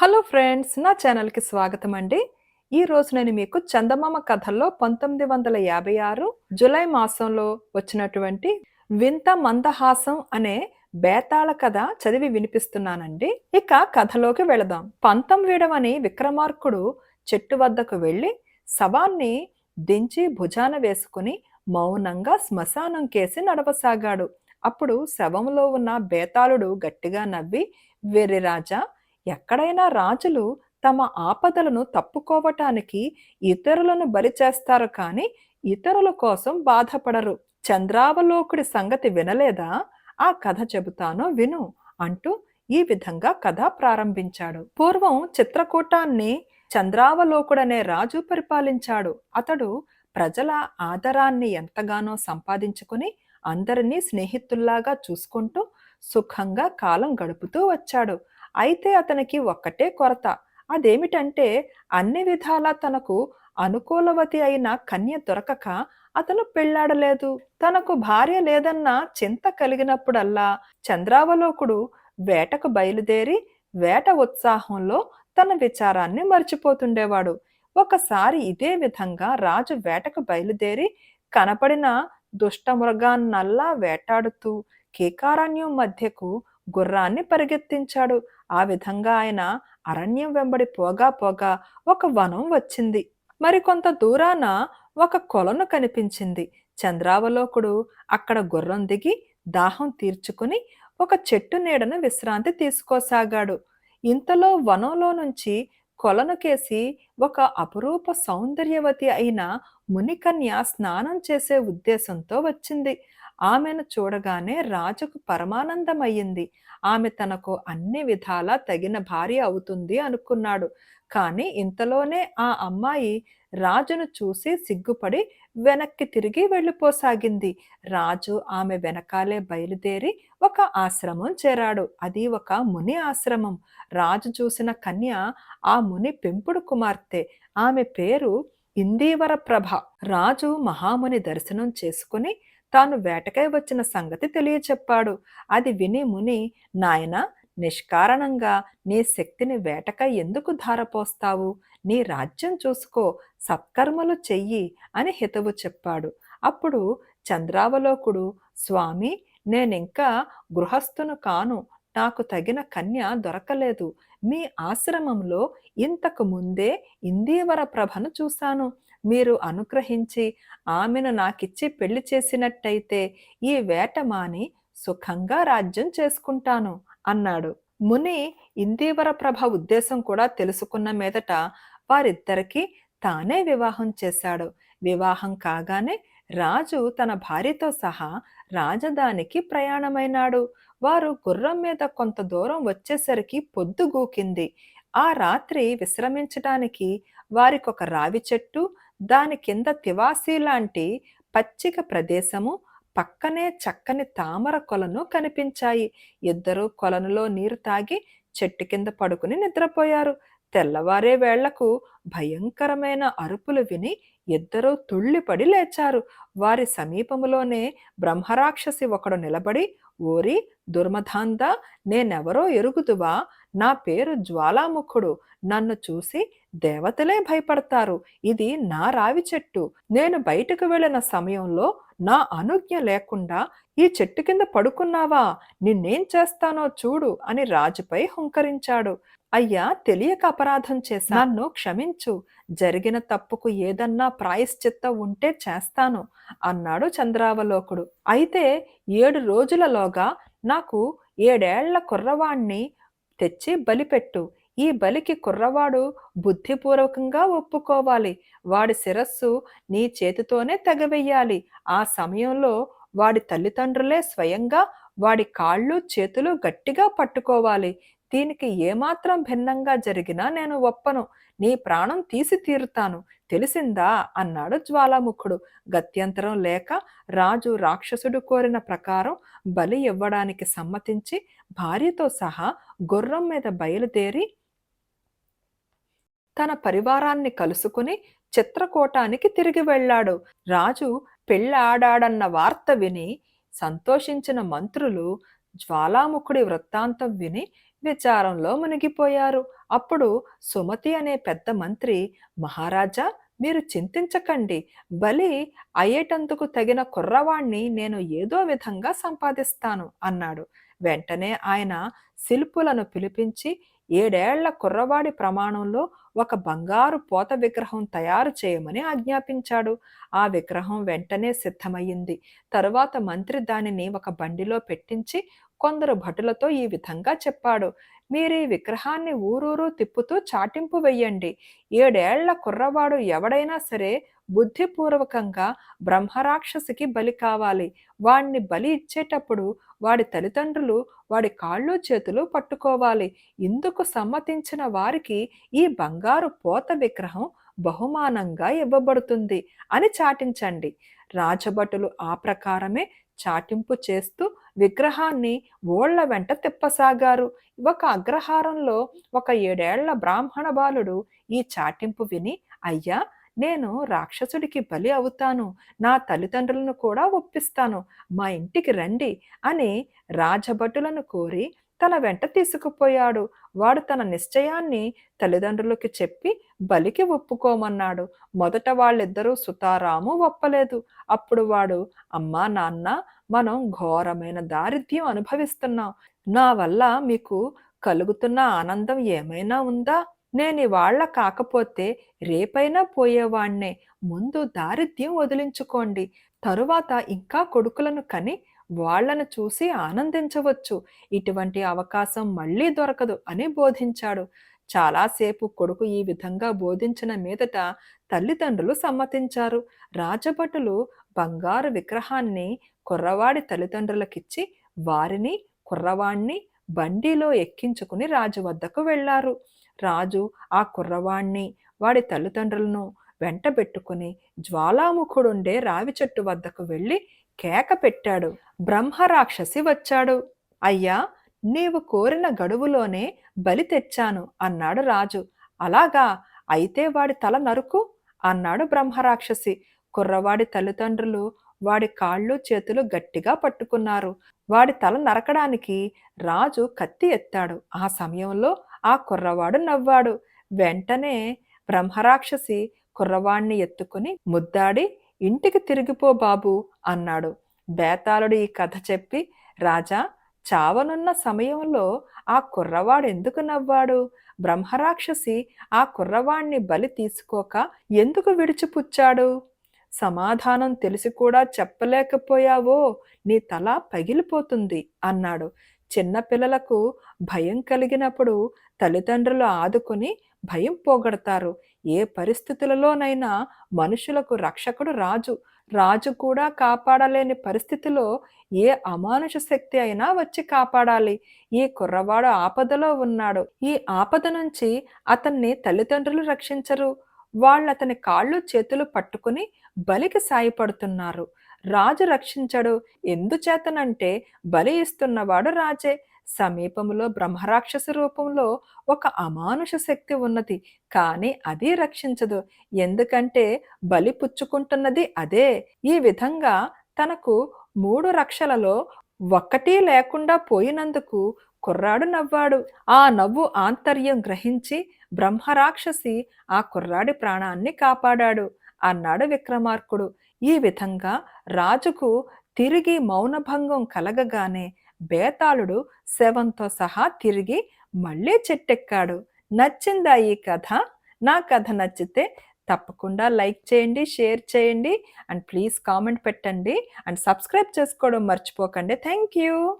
Hello friends నా ఛానల్కి స్వాగతం అండి. ఈ రోజు నేను మీకు చందమామ కథల్లో పంతొమ్మిది వందల యాభై ఆరు జులై మాసంలో వచ్చినటువంటి వింత మందహాసం అనే బేతాళ కథ చదివి వినిపిస్తున్నానండి. ఇక కథలోకి వెళదాం. పంతం వీడమని విక్రమార్కుడు చెట్టు వద్దకు వెళ్ళి శవాన్ని దించి భుజాన వేసుకుని మౌనంగా శ్మశానం కేసి నడవసాగాడు. అప్పుడు శవంలో ఉన్న బేతాళుడు గట్టిగా నవ్వి వెర్రిరాజా ఎక్కడైనా రాజులు తమ ఆపదలను తప్పుకోవటానికి ఇతరులను బలి చేస్తారు కానీ ఇతరుల కోసం బాధపడరు. చంద్రావలోకుడి సంగతి వినలేదా? ఆ కథ చెబుతాను విను అంటూ ఈ విధంగా కథ ప్రారంభించాడు. పూర్వం చిత్రకూటాన్ని చంద్రావలోకుడనే రాజు పరిపాలించాడు. అతడు ప్రజల ఆదరాన్ని ఎంతగానో సంపాదించుకుని అందరినీ స్నేహితుల్లాగా చూసుకుంటూ సుఖంగా కాలం గడుపుతూ వచ్చాడు. అయితే అతనికి ఒక్కటే కొరత. అదేమిటంటే అన్ని విధాలా తనకు అనుకూలవతి అయిన కన్య దొరకక అతను పెళ్ళాడలేదు. తనకు భార్య లేదన్న చింత కలిగినప్పుడల్లా చంద్రావలోకుడు వేటకు బయలుదేరి వేట ఉత్సాహంలో తన విచారాన్ని మర్చిపోతుండేవాడు. ఒకసారి ఇదే విధంగా రాజు వేటకు బయలుదేరి కనపడిన దుష్టమృగాన్నల్లా వేటాడుతూ కేకారణ్యం మధ్యకు గుర్రాన్ని పరిగెత్తించాడు. ఆ విధంగా ఆయన అరణ్యం వెంబడి పోగా పోగా ఒక వనం వచ్చింది. మరికొంత దూరాన ఒక కొలను కనిపించింది. చంద్రావలోకుడు అక్కడ గుర్రం దిగి దాహం తీర్చుకుని ఒక చెట్టు నీడను విశ్రాంతి తీసుకోసాగాడు. ఇంతలో వనంలో నుంచి కొలనుకేసి ఒక అపురూప సౌందర్యవతి అయిన మునికన్య స్నానం చేసే ఉద్దేశంతో వచ్చింది. ఆమెను చూడగానే రాజుకు పరమానందమయ్యింది. ఆమె తనకు అన్ని విధాలా తగిన భార్య అవుతుంది అనుకున్నాడు. కానీ ఇంతలోనే ఆ అమ్మాయి రాజును చూసి సిగ్గుపడి వెనక్కి తిరిగి వెళ్ళిపోసాగింది. రాజు ఆమె వెనకాలే బయలుదేరి ఒక ఆశ్రమం చేరాడు. అది ఒక ముని ఆశ్రమం. రాజు చూసిన కన్య ఆ ముని పెంపుడు కుమార్తె. ఆమె పేరు ఇందీవర ప్రభ రాజు మహాముని దర్శనం చేసుకుని తాను వేటకై వచ్చిన సంగతి తెలియచెప్పాడు. అది విని ముని నాయన నిష్కారణంగా నీ శక్తిని వేటకై ఎందుకు ధారపోస్తావు? నీ రాజ్యం చూసుకో సత్కర్మలు చెయ్యి అని హితవు చెప్పాడు. అప్పుడు చంద్రావలోకుడు స్వామి నేనింకా గృహస్థును కాను. నాకు తగిన కన్య దొరకలేదు. మీ ఆశ్రమంలో ఇంతకు ముందే ఇందీవర ప్రభను చూశాను. మీరు అనుగ్రహించి ఆమెను నాకిచ్చి పెళ్ళి చేసినట్టయితే ఈ వేట మాని సుఖంగా రాజ్యం చేసుకుంటాను అన్నాడు. ముని ఇందీవర ప్రభ ఉద్దేశం కూడా తెలుసుకున్న మీదట వారిద్దరికీ తానే వివాహం చేశాడు. వివాహం కాగానే రాజు తన భార్యతో సహా రాజధానికి ప్రయాణమైనాడు. వారు గుర్రం మీద కొంత దూరం వచ్చేసరికి పొద్దుగూకింది ఆ రాత్రి విశ్రమించటానికి వారికొక రావి చెట్టు దాని కింద తివాసీ లాంటి పచ్చిక ప్రదేశము పక్కనే చక్కని తామర కొలను కనిపించాయి. ఇద్దరు కొలనులో నీరు తాగి చెట్టు కింద పడుకుని నిద్రపోయారు. తెల్లవారే వేళ్ళకు భయంకరమైన అరుపులు విని ఇద్దరూ తుళ్ళిపడి లేచారు. వారి సమీపంలోనే బ్రహ్మరాక్షసి ఒకడు నిలబడి ఓరి దుర్మధాంద నేనెవరో ఎరుగుదువా? నా పేరు జ్వాలాముఖుడు. నన్ను చూసి దేవతలే భయపడతారు. ఇది నా రావి చెట్టు. నేను బయటకు వెళ్ళిన సమయంలో నా అనుజ్ఞ లేకుండా ఈ చెట్టు కింద పడుకున్నావా? నిన్నేం చేస్తానో చూడు అని రాజుపై హుంకరించాడు. అయ్యా తెలియక అపరాధం చేశా. నన్ను క్షమించు. జరిగిన తప్పుకు ఏదన్నా ప్రాయశ్చిత్త ఉంటే చేస్తాను అన్నాడు చంద్రావలోకుడు. అయితే ఏడు రోజులలోగా నాకు ఏడేళ్ళ కుర్రవాణ్ణి తెచ్చి బలిపెట్టు ఈ బలికి కుర్రవాడు బుద్ధిపూర్వకంగా ఒప్పుకోవాలి. వాడి శిరస్సు నీ చేతితోనే తెగవెయ్యాలి ఆ సమయంలో వాడి తల్లిదండ్రులే స్వయంగా వాడి కాళ్ళు చేతులు గట్టిగా పట్టుకోవాలి. దీనికి ఏమాత్రం భిన్నంగా జరిగినా నేను ఒప్పను. నీ ప్రాణం తీసి తీరుతాను. తెలిసిందా? అన్నాడు జ్వాలాముఖుడు. గత్యంతరం లేక రాజు రాక్షసుడు కోరిన ప్రకారం బలి ఇవ్వడానికి సమ్మతించి భార్యతో సహా గుర్రం మీద బయలుదేరి తన పరివారాన్ని కలుసుకుని చిత్రకూటానికి తిరిగి వెళ్ళాడు. రాజు పెళ్ళాడాడన్న వార్త విని సంతోషించిన మంత్రులు జ్వాలాముఖుడి వృత్తాంతం విని విచారంలో మునిగిపోయారు. అప్పుడు సుమతి అనే పెద్ద మంత్రి మహారాజా మీరు చింతించకండి. బలి అయ్యేటందుకు తగిన కుర్రవాణ్ణి నేను ఏదో విధంగా సంపాదిస్తాను అన్నాడు. వెంటనే ఆయన శిల్పులను పిలిపించి ఏడేళ్ళ కుర్రవాడి ప్రమాణంలో ఒక బంగారు పోత విగ్రహం తయారు చేయమని ఆజ్ఞాపించాడు. ఆ విగ్రహం వెంటనే సిద్ధమయ్యింది. తరువాత మంత్రి దానిని ఒక బండిలో పెట్టించి కొందరు భటులతో ఈ విధంగా చెప్పాడు. మీరు ఈ విగ్రహాన్ని ఊరూరు తిప్పుతూ చాటింపు వెయ్యండి ఏడేళ్ళ కుర్రవాడు ఎవడైనా సరే బుద్ధిపూర్వకంగా బ్రహ్మరాక్షసికి బలి కావాలి. వాణ్ణి బలి ఇచ్చేటప్పుడు వాడి తల్లిదండ్రులు వాడి కాళ్ళు చేతులు పట్టుకోవాలి. ఇందుకు సమ్మతించిన వారికి ఈ బంగారు పోత విగ్రహం బహుమానంగా ఇవ్వబడుతుంది అని చాటించండి. రాజభటులు ఆ ప్రకారమే చాటింపు చేస్తూ విగ్రహాన్ని ఓళ్ళ వెంట తిప్పసాగారు. ఒక అగ్రహారంలో ఒక ఏడేళ్ళ బ్రాహ్మణ బాలుడు ఈ చాటింపు విని అయ్యా నేను రాక్షసుడికి బలి అవుతాను నా తల్లిదండ్రులను కూడా ఒప్పిస్తాను మా ఇంటికి రండి అని రాజభటులను కోరి తన వెంట తీసుకుపోయాడు. వాడు తన నిశ్చయాన్ని తల్లిదండ్రులకి చెప్పి బలికి ఒప్పుకోమన్నాడు. మొదట వాళ్ళిద్దరూ సుతారాము ఒప్పలేదు. అప్పుడు వాడు అమ్మా నాన్న మనం ఘోరమైన దారిద్ర్యం అనుభవిస్తున్నాం. నా వల్ల మీకు కలుగుతున్న ఆనందం ఏమైనా ఉందా? నేను ఇవాళ్ళ కాకపోతే రేపైనా పోయేవాణ్ణే. ముందు దారిద్ర్యం వదిలించుకోండి. తరువాత ఇంకా కొడుకులను కని వాళ్ళను చూసి ఆనందించవచ్చు. ఇటువంటి అవకాశం మళ్ళీ దొరకదు అని బోధించాడు. చాలాసేపు కొడుకు ఈ విధంగా బోధించిన మీదట తల్లిదండ్రులు సమ్మతించారు. రాజభటులు బంగారు విగ్రహాన్ని కుర్రవాడి తల్లిదండ్రులకిచ్చి వారిని కుర్రవాణ్ణి బండిలో ఎక్కించుకుని రాజు వద్దకు వెళ్ళారు రాజు ఆ కుర్రవాణ్ణి వాడి తల్లిదండ్రులను వెంటబెట్టుకుని జ్వాలాముఖుడుండే రావి చెట్టు వద్దకు వెళ్ళి కేక పెట్టాడు. బ్రహ్మరాక్షసి వచ్చాడు. అయ్యా నీవు కోరిన గడువులోనే బలి తెచ్చాను అన్నాడు రాజు. అలాగా? అయితే వాడి తల నరుకు అన్నాడు బ్రహ్మరాక్షసి కుర్రవాడి తల్లిదండ్రులు వాడి కాళ్ళు చేతులు గట్టిగా పట్టుకున్నారు. వాడి తల నరకడానికి రాజు కత్తి ఎత్తాడు. ఆ సమయంలో ఆ కుర్రవాడు నవ్వాడు. వెంటనే బ్రహ్మరాక్షసి కుర్రవాణ్ణి ఎత్తుకుని ముద్దాడి ఇంటికి తిరిగిపో బాబు అన్నాడు. బేతాళుడు ఈ కథ చెప్పి రాజా చావనున్న సమయంలో ఆ కుర్రవాడు ఎందుకు నవ్వాడు? బ్రహ్మరాక్షసి ఆ కుర్రవాణ్ణి బలి తీసుకోక ఎందుకు విడిచిపుచ్చాడు? సమాధానం తెలిసి కూడా చెప్పలేకపోయావో నీ తల పగిలిపోతుంది అన్నాడు. చిన్నపిల్లలకు భయం కలిగినప్పుడు తల్లిదండ్రులు ఆదుకుని భయం పోగొడతారు. ఏ పరిస్థితులలోనైనా మనుషులకు రక్షకుడు రాజు. రాజు కూడా కాపాడలేని పరిస్థితిలో ఏ అమానుష శక్తి అయినా వచ్చి కాపాడాలి. ఈ కుర్రవాడు ఆపదలో ఉన్నాడు. ఈ ఆపద నుంచి అతన్ని తల్లిదండ్రులు రక్షించరు. వాళ్ళు అతని కాళ్ళు చేతులు పట్టుకుని బలికి సాయపడుతున్నారు. రాజు రక్షించడు. ఎందుచేతనంటే బలి ఇస్తున్నవాడు రాజే. సమీపంలో బ్రహ్మరాక్షస రూపంలో ఒక అమానుష శక్తి ఉన్నది. కానీ అది రక్షించదు. ఎందుకంటే బలి పుచ్చుకుంటున్నది అదే. ఈ విధంగా తనకు మూడు రక్షలలో ఒక్కటి లేకుండా పోయినందుకు కుర్రాడు నవ్వాడు. ఆ నవ్వు ఆంతర్యం గ్రహించి బ్రహ్మరాక్షసి ఆ కుర్రాడి ప్రాణాన్ని కాపాడాడు అన్నాడు విక్రమార్కుడు. ఈ విధంగా రాజుకు తిరిగి మౌనభంగం కలగగానే బేతాళుడు శవంతో సహా తిరిగి మళ్ళీ చెట్టెక్కాడు. నచ్చిందా ఈ కథ? నా కథ నచ్చితే తప్పకుండా లైక్ చేయండి షేర్ చేయండి అండ్ ప్లీజ్ కామెంట్ పెట్టండి అండ్ సబ్స్క్రైబ్ చేసుకోవడం మర్చిపోకండి. Thank you.